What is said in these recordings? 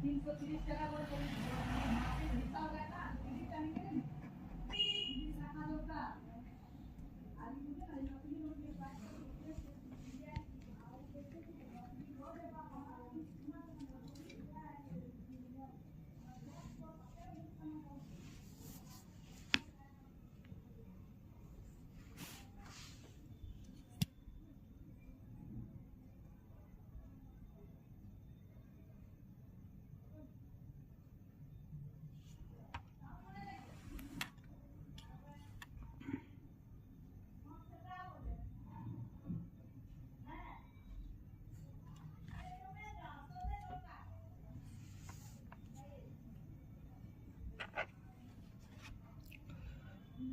তিনশো তিরিশ টাকা করে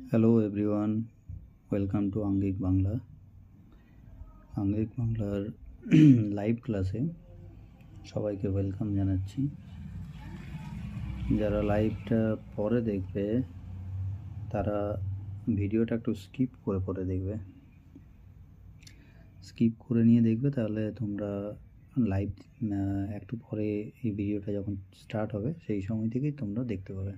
hello everyone welcome to Angik Bangla Angik বাংলার লাইভ ক্লাসে সবাইকে ওয়েলকাম জানাচ্ছি। যারা লাইভটা পরে দেখবে, তারা ভিডিওটা একটু স্কিপ করে পরে দেখবে। স্কিপ করে নিয়ে দেখবে, তাহলে তোমরা লাইভ একটু পরে এই ভিডিওটা যখন স্টার্ট হবে, সেই সময় থেকেই তোমরা দেখতে পাবে।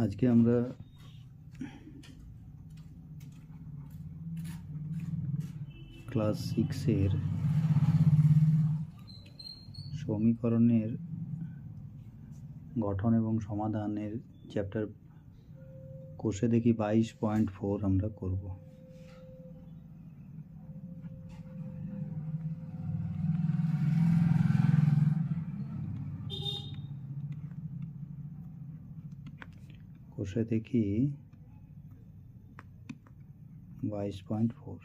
আজকে আমরা ক্লাস সিক্সের সমীকরণের গঠন এবং সমাধানের চ্যাপ্টার কোষে দেখি বাইশ পয়েন্ট ফোর আমরা করব। কোষে দেখি বাইশ পয়েন্ট ফোর।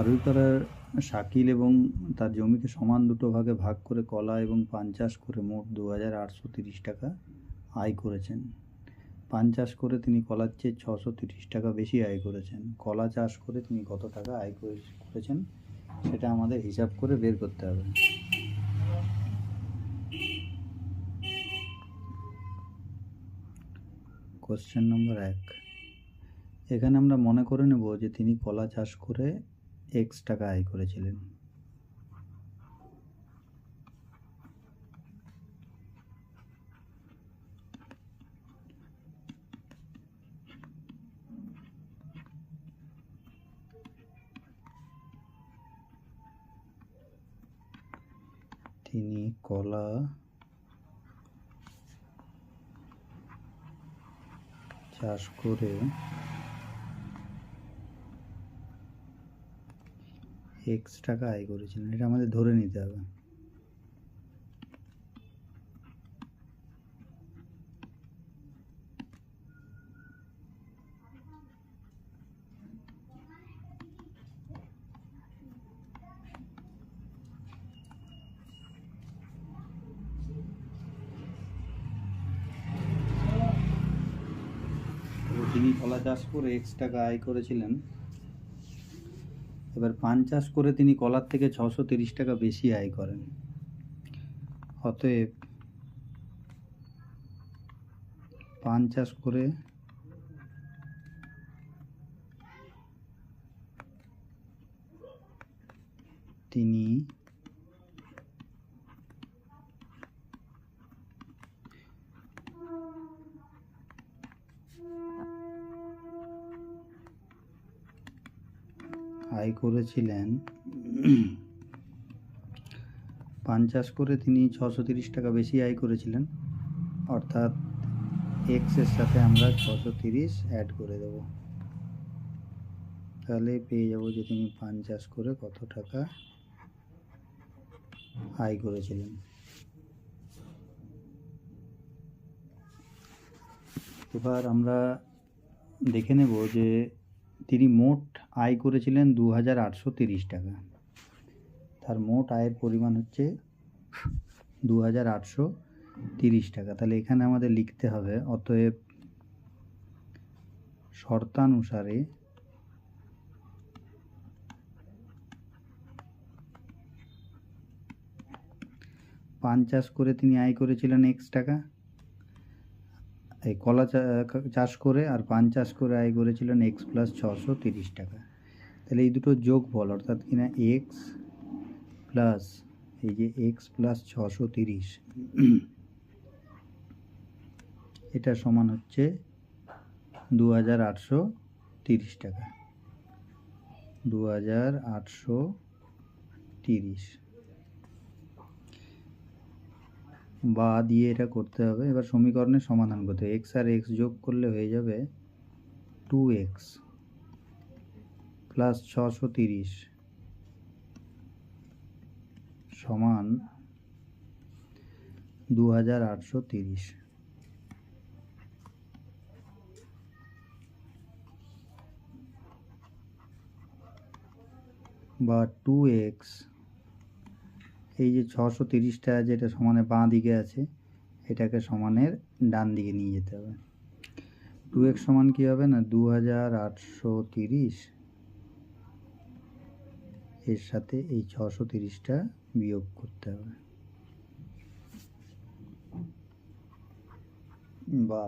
বারুইপাড়ার শাকিল এবং তার জমিকে সমান দুটো ভাগে ভাগ করে কলা এবং পান চাষ করে মোট দু হাজার আটশো তিরিশ টাকা আয় করেছেন। পান চাষ করে তিনি কলার চেয়ে ছশো তিরিশ টাকা বেশি আয় করেছেন। কলা চাষ করে তিনি কত টাকা আয় করে- করেছেন সেটা আমাদের হিসাব করে বের করতে হবে। কোশ্চেন নম্বর এক। এখানে আমরা মনে করে নেব যে তিনি কলা চাষ করে এক্স টাকা আয় করেছিলেন। তিনি কলা চাষ করে এক্স টাকা আয় করেছিলেন, এটা আমাদের ধরে নিতে হবে। তিনি কলা চাষ করে এক্স টাকা আয় করেছিলেন এবার পান চাষ করে তিনি কলার থেকে ছশো তিরিশ টাকা বেশি আয় করেন। অতএব পান চাষ করে তিনি আয় করেছিলেন, পান চাষ করে তিনি ছশো তিরিশ টাকা বেশি আয় করেছিলেন। অর্থাৎ এক্সের সাথে আমরা ছশো তিরিশ অ্যাড করে দেব। তাহলে পেয়ে যাব যে তিনি পান চাষ করে কত টাকা আয় করেছিলেন। এবার আমরা দেখে নেব যে তিনি মোট আয় করেছিলেন দু হাজার আটশো তিরিশ টাকা। তার মোট আয়ের পরিমাণ হচ্ছে দু হাজার আটশো তিরিশ টাকা। তাহলে এখানে আমাদের লিখতে হবে, অতএব শর্তানুসারে পান চাষ করে তিনি আয় করেছিলেন এক্স টাকা। এই কলা চাষ করে আর পান চাষ করে আয় করেছিলেন এক্স প্লাস ছশো তিরিশ টাকা। তাহলে এই দুটো যোগ ফল অর্থাৎ কিনা এক্স প্লাস এই যে এক্স প্লাস ছশো তিরিশ, এটা সমান হচ্ছে দু হাজার আটশো তিরিশ টাকা। দু হাজার আটশো তিরিশ। বা দিয়ে এটা করতে হবে। এবার সমীকরণের সমাধান করতে হবে। এক্স আর এক্স যোগ করলে হয়ে যাবে টু এক্স প্লাস ছশো তিরিশ সমান দু হাজার আটশো তিরিশ। বা টু এক্স এই যে ছশো তিরিশটা যেটা সমানে বাঁ দিকে আছে, এটাকে সমানের ডান দিকে নিয়ে যেতে হবে। টু এক্স সমান কী হবে না? দু হাজার আটশো তিরিশ। এর সাথে এই ছশো তিরিশটা বিয়োগ করতে হবে। বা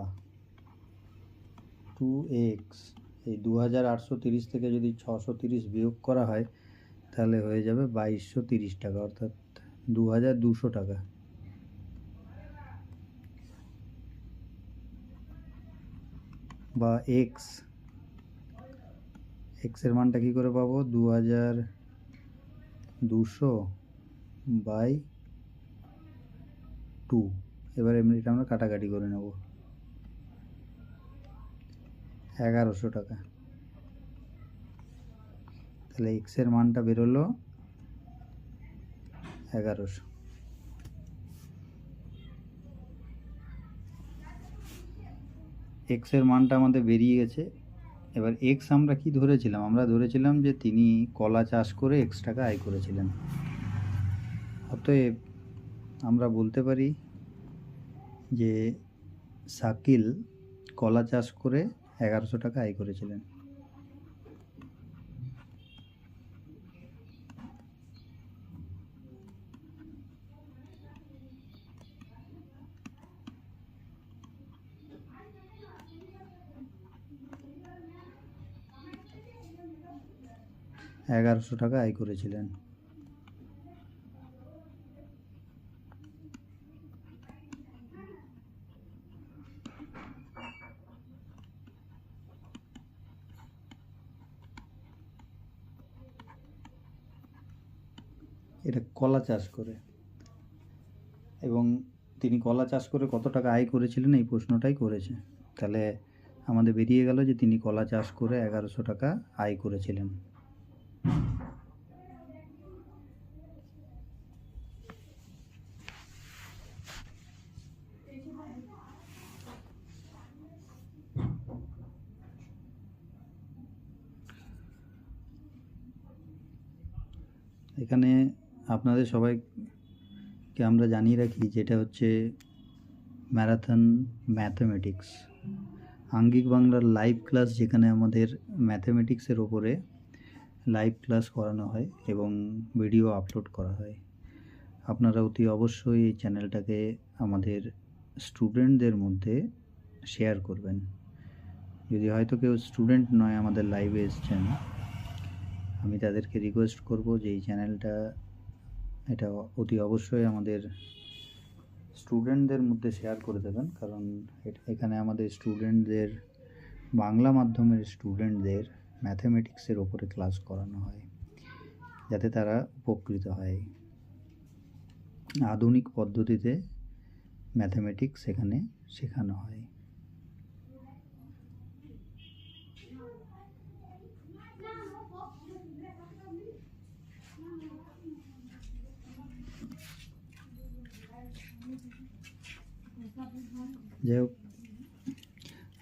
টু এক্স। এই দু হাজার আটশো তিরিশ থেকে যদি ছশো তিরিশ বিয়োগ করা হয়, তাহলে হয়ে যাবে বাইশশো তিরিশ টাকা। অর্থাৎ দু হাজার দুশো টাকা। বা এক্স এক্সের মানটা কী করে পাবো? দু হাজার দুশো বাই টু। এবার এমনিটা আমরা কাটাকাটি করে নেব। এগারোশো টাকা। তাহলে এক্সের মানটা বেরোলো এগারোশো। এক্সের মানটা আমাদের বেরিয়ে গেছে। এবার এক্স আমরা কি ধরেছিলাম? আমরা ধরেছিলাম যে তিনি কলা চাষ করে এক্স টাকা আয় করেছিলেন। অতএব আমরা বলতে পারি যে শাকিল কলা চাষ করে এগারোশো টাকা আয় করেছিলেন। এগারোশো টাকা আয় করেছিলেন। এটা কলা চাষ করে। এবং তিনি কলা চাষ করে কত টাকা আয় করেছিলেন, এই প্রশ্নটাই করেছে। তাহলে আমাদের বেরিয়ে গেল যে তিনি কলা চাষ করে এগারোশো টাকা আয় করেছিলেন। এখানে আপনাদের সবাইকে আমরা জানিয়ে রাখি যেটা হচ্ছে ম্যারাথন ম্যাথামেটিক্স। আঙ্গিক বাংলার লাইভ ক্লাস যেখানে আমাদের ম্যাথামেটিক্সের ওপরে লাইভ ক্লাস করানো হয় এবং ভিডিও আপলোড করা হয়। আপনারা অতি অবশ্যই এই চ্যানেলটাকে আমাদের স্টুডেন্টদের মধ্যে শেয়ার করবেন। যদি হয়তো কেউ স্টুডেন্ট নয় আমাদের লাইভে এসছেন, আমি তাদেরকে রিকোয়েস্ট করব যে এই চ্যানেলটা, এটা অতি অবশ্যই আমাদের স্টুডেন্টদের মধ্যে শেয়ার করে দেবেন। কারণ এখানে আমাদের স্টুডেন্টদের, বাংলা মাধ্যমের স্টুডেন্টদের ম্যাথামেটিক্সের ওপরে ক্লাস করানো হয়, যাতে তারা উপকৃত হয়। আধুনিক পদ্ধতিতে ম্যাথামেটিক্স সেখানে শেখানো হয়। যাই হোক,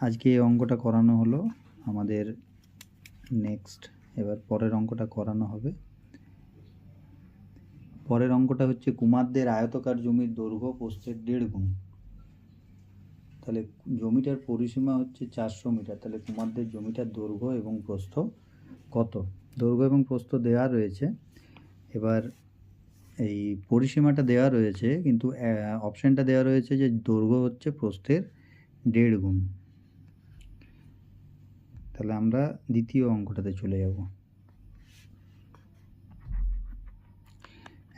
আজকে এই অঙ্কটা করানো হলো আমাদের নেক্সট এবার পরের অঙ্কটা করানো হবে। পরের অঙ্কটা হচ্ছে কুমারদের আয়তকার জমির দৈর্ঘ্য প্রস্থের দেড় গুণ। তাহলে জমিটার পরিসীমা হচ্ছে চারশো মিটার। তাহলে কুমারদের জমিটার দৈর্ঘ্য এবং প্রস্থ কত? দৈর্ঘ্য এবং প্রস্থ দেওয়া রয়েছে। এবার এই পরিসীমাটা দেওয়া রয়েছে, কিন্তু অপশানটা দেওয়া রয়েছে যে দৈর্ঘ্য হচ্ছে প্রস্থের দেড় গুণ। তাহলে আমরা দ্বিতীয় অঙ্কটাতে চলে যাব।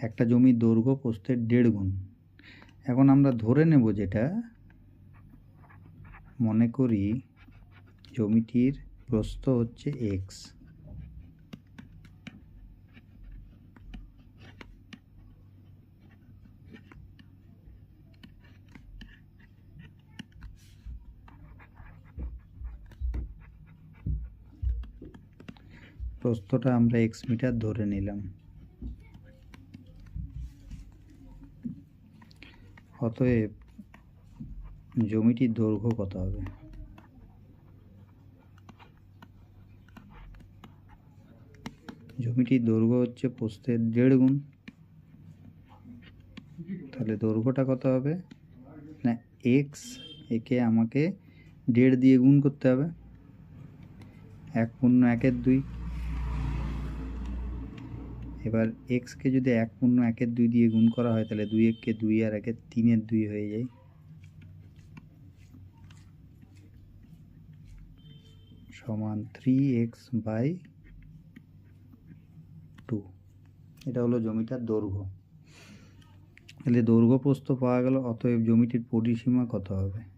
একটা জমির দৈর্ঘ্য প্রস্থের দেড় গুণ। এখন আমরা ধরে নেব যেটা মনে করি জমিটির প্রস্থ হচ্ছে এক্স প্রস্থটা আমরা এক্স মিটার ধরে নিলাম। অতএব জমিটির দৈর্ঘ্য কত হবে? জমিটির দৈর্ঘ্য হচ্ছে প্রস্থের দেড় গুণ। তাহলে দৈর্ঘ্যটা কত হবে? না এক্স একে আমাকে দেড় দিয়ে গুণ করতে হবে। এক পূর্ণ একের দুই। এবার এক্সকে যদি এক পূর্ণ একের দুই দিয়ে গুণ করা হয়, তাহলে দুই এককে দুই আর একের তিনের দুই হয়ে যায়। সমান থ্রি এক্স বাই টু এটা হলো জমিটার দৈর্ঘ্য। তাহলে দৈর্ঘ্য প্রস্থ পাওয়া গেল, অতএব জমিটির পরিসীমা কত হবে?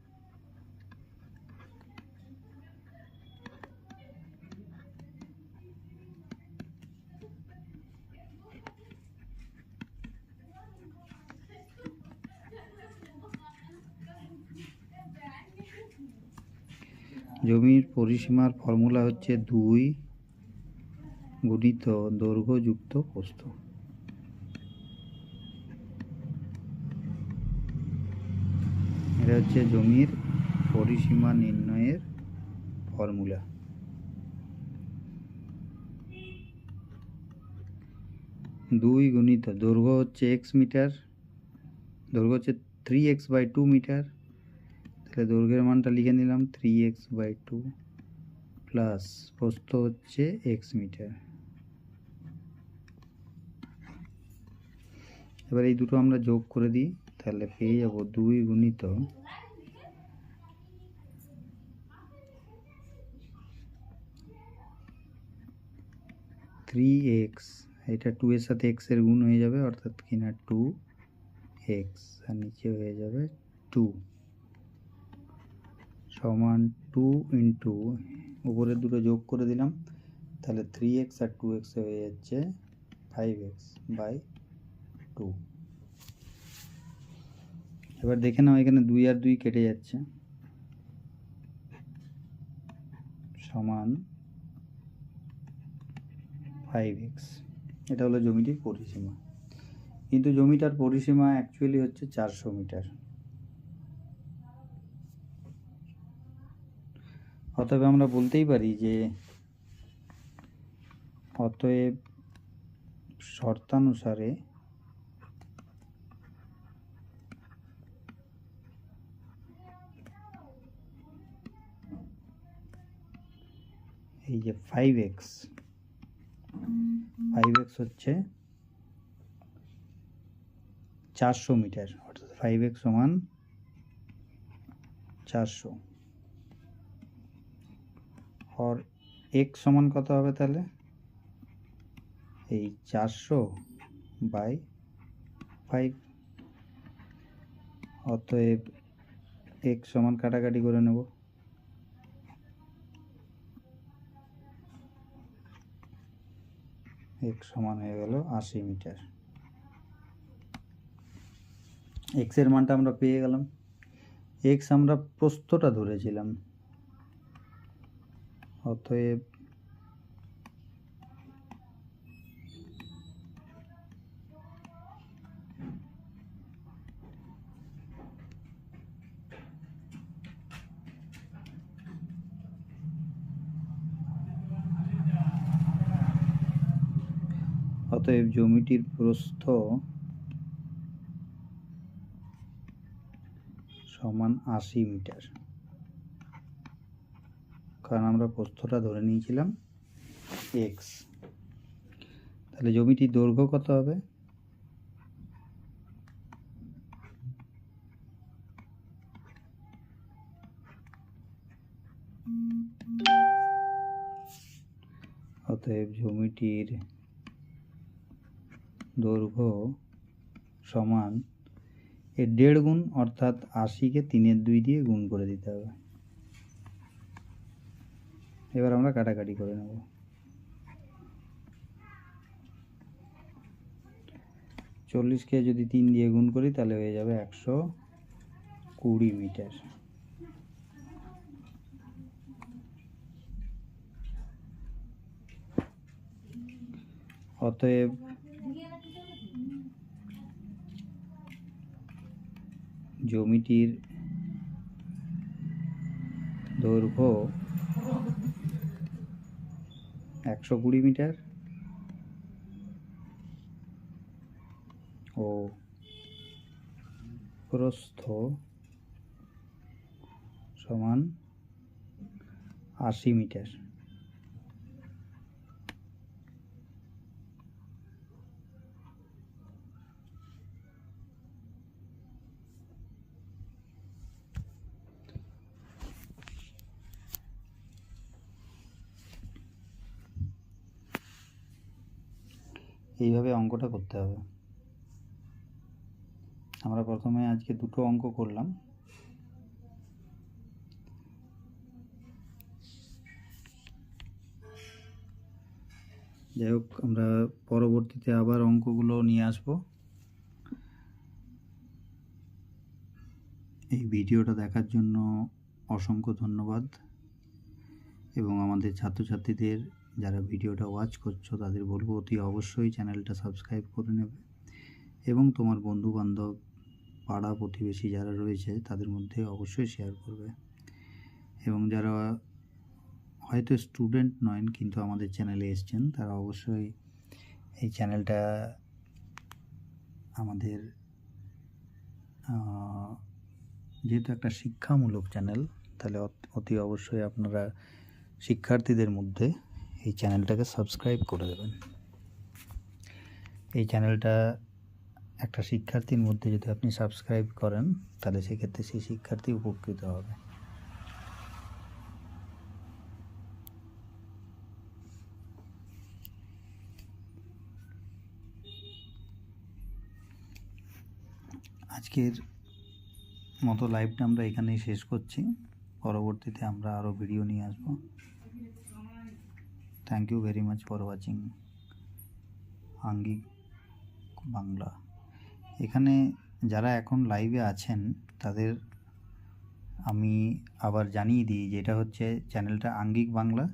জমির পরিসীমার ফর্মুলা হচ্ছে দুই গুণিত দৈর্ঘ্য যুক্ত প্রস্থ এটা হচ্ছে জমির পরিসীমা নির্ণয়ের ফর্মুলা। দুই গুণিত দৈর্ঘ্য হচ্ছে এক্স মিটার, দৈর্ঘ্য হচ্ছে three x by two metre তাহলে দৈর্ঘ্যের মানটা লিখে নিলাম three x by two plus প্রস্থ হচ্ছে এক্স মিটার। এবার এই দুটো আমরা যোগ করে দিই, তাহলে পেয়ে যাব দুই গুণিত থ্রি এক্স এটা টু এর সাথে এক্সের গুণ হয়ে যাবে, অর্থাৎ কিনা টু এক্স আর নিচে হয়ে যাবে টু সমান টু ইন্টু উপরের দুটো যোগ করে দিলাম, তাহলে থ্রি এক্স আর টু এক্স হয়ে যাচ্ছে ফাইভ এক্স বাই টু এবার দেখে নাও এখানে দুই আর দুই কেটে যাচ্ছে। সমান ফাইভ এক্স এটা হলো জমিটির পরিসীমা। কিন্তু জমিটার পরিসীমা অ্যাকচুয়ালি হচ্ছে চারশো মিটার। অতএব আমরা বলতেই পারি যে অতএব শর্তানুসারে এই যে ফাইভ এক্স ফাইভ এক্স হচ্ছে চারশো মিটার, অর্থাৎ ফাইভ এক্স সমান চারশো। আর এক্স সমান কত হবে তাহলে? এই চারশো বাই ফাইভ অতএব এক্স সমান কাটাকাটি করে নেব। এক্স সমান হয়ে গেল আশি মিটার। এক্সের মানটা আমরা পেয়ে গেলাম। এক্স আমরা প্রস্থটা ধরেছিলাম। অতএব অতএব জমিটির প্রস্থ সমান আশি মিটার। কারণ আমরা প্রস্থটা ধরে নিয়েছিলাম এক্স তাহলে জমিটির দৈর্ঘ্য কত হবে? অতএব জমিটির দৈর্ঘ্য সমান এর দেড় গুণ, অর্থাৎ আশিকে তিনের দুই দিয়ে গুণ করে দিতে হবে। এবার আমরা কাটাকাটি করে নেব। চল্লিশকে যদি তিন দিয়ে গুণ করি, তাহলে হয়ে যাবে একশো কুড়ি মিটার। অতএব জমিটির দৈর্ঘ্য একশো কুড়ি মিটার। ও। প্রস্থ সমান আশি মিটার। এইভাবে অঙ্কটা করতে হবে। আমরা প্রথমে আজকে দুটো অঙ্ক করলাম। যাই হোক আমরা পরবর্তীতে আবার অঙ্কগুলো নিয়ে আসব। এই ভিডিওটা দেখার জন্য অসংখ্য ধন্যবাদ। এবং আমাদের ছাত্রছাত্রীদের যারা ভিডিওটা ওয়াচ করছ, তাদের বলব অতি অবশ্যই চ্যানেলটা সাবস্ক্রাইব করে নেবে। এবং তোমার বন্ধু বান্ধব পাড়া প্রতিবেশী যারা রয়েছে, তাদের মধ্যে অবশ্যই শেয়ার করবে। এবং যারা হয়তো স্টুডেন্ট নয়, কিন্তু আমাদের চ্যানেলে এসছেন, তারা অবশ্যই এই চ্যানেলটা আমাদের যেহেতু একটা শিক্ষামূলক চ্যানেল তাহলে অত- অতি অবশ্যই আপনারা শিক্ষার্থীদের মধ্যে এই চ্যানেলটাকে সাবস্ক্রাইব করে দেবেন। এই চ্যানেলটা একটা শিক্ষার্থীর মধ্যে যদি আপনি সাবস্ক্রাইব করেন, তাহলে সেক্ষেত্রে সেই শিক্ষার্থী উপকৃত হবে। আজকের মতো লাইভটা আমরা এখানেই শেষ করছি। পরবর্তীতে আমরা আরও ভিডিও নিয়ে আসব। Thank you very much for watching Angik Bangla এখানে যারা এখন লাইভে আছেন, তাদের আমি আবার জানিয়ে দিই যে এটা হচ্ছে চ্যানেলটা আঙ্গিক বাংলা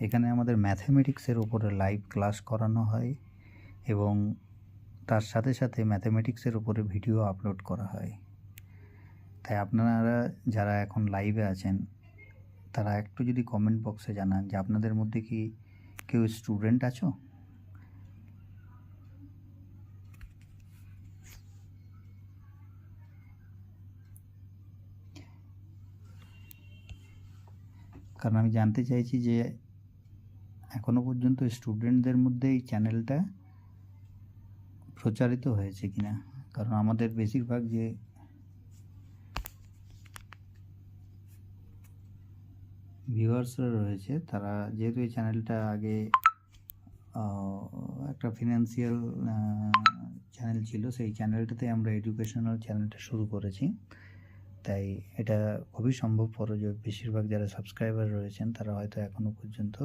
এখানে আমাদের ম্যাথামেটিক্সের ওপরে লাইভ ক্লাস করানো হয় এবং তার সাথে সাথে ম্যাথামেটিক্সের উপরে ভিডিও আপলোড করা হয়। তাই আপনারা যারা এখন লাইভে আছেন তারা একটু যদি কমেন্ট বক্সে জানান যে আপনাদের মধ্যে কি কেউ স্টুডেন্ট আছো? কারণ আমি জানতে চাইছি যে এখনও পর্যন্ত স্টুডেন্টদের মধ্যে এই চ্যানেলটা প্রচারিত হয়েছে কিনা? কারণ আমাদের বেশিরভাগ যে ভিউয়ার্সরা রয়েছে, তারা যেহেতু এই চ্যানেলটা আগে একটা ফিনান্সিয়াল চ্যানেল ছিল, সেই চ্যানেলটাতে আমরা এডুকেশনাল চ্যানেলটা শুরু করেছি। তাই এটা খুবই সম্ভবপর যে বেশিরভাগ যারা সাবস্ক্রাইবার রয়েছেন, তারা হয়তো এখনও পর্যন্ত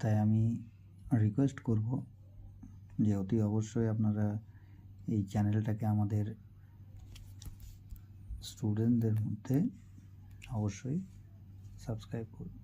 তাই আমি রিকোয়েস্ট করব যে অতি অবশ্যই আপনারা এই চ্যানেলটাকে আমাদের স্টুডেন্টদের মধ্যে অবশ্যই সাবস্ক্রাইব করুন।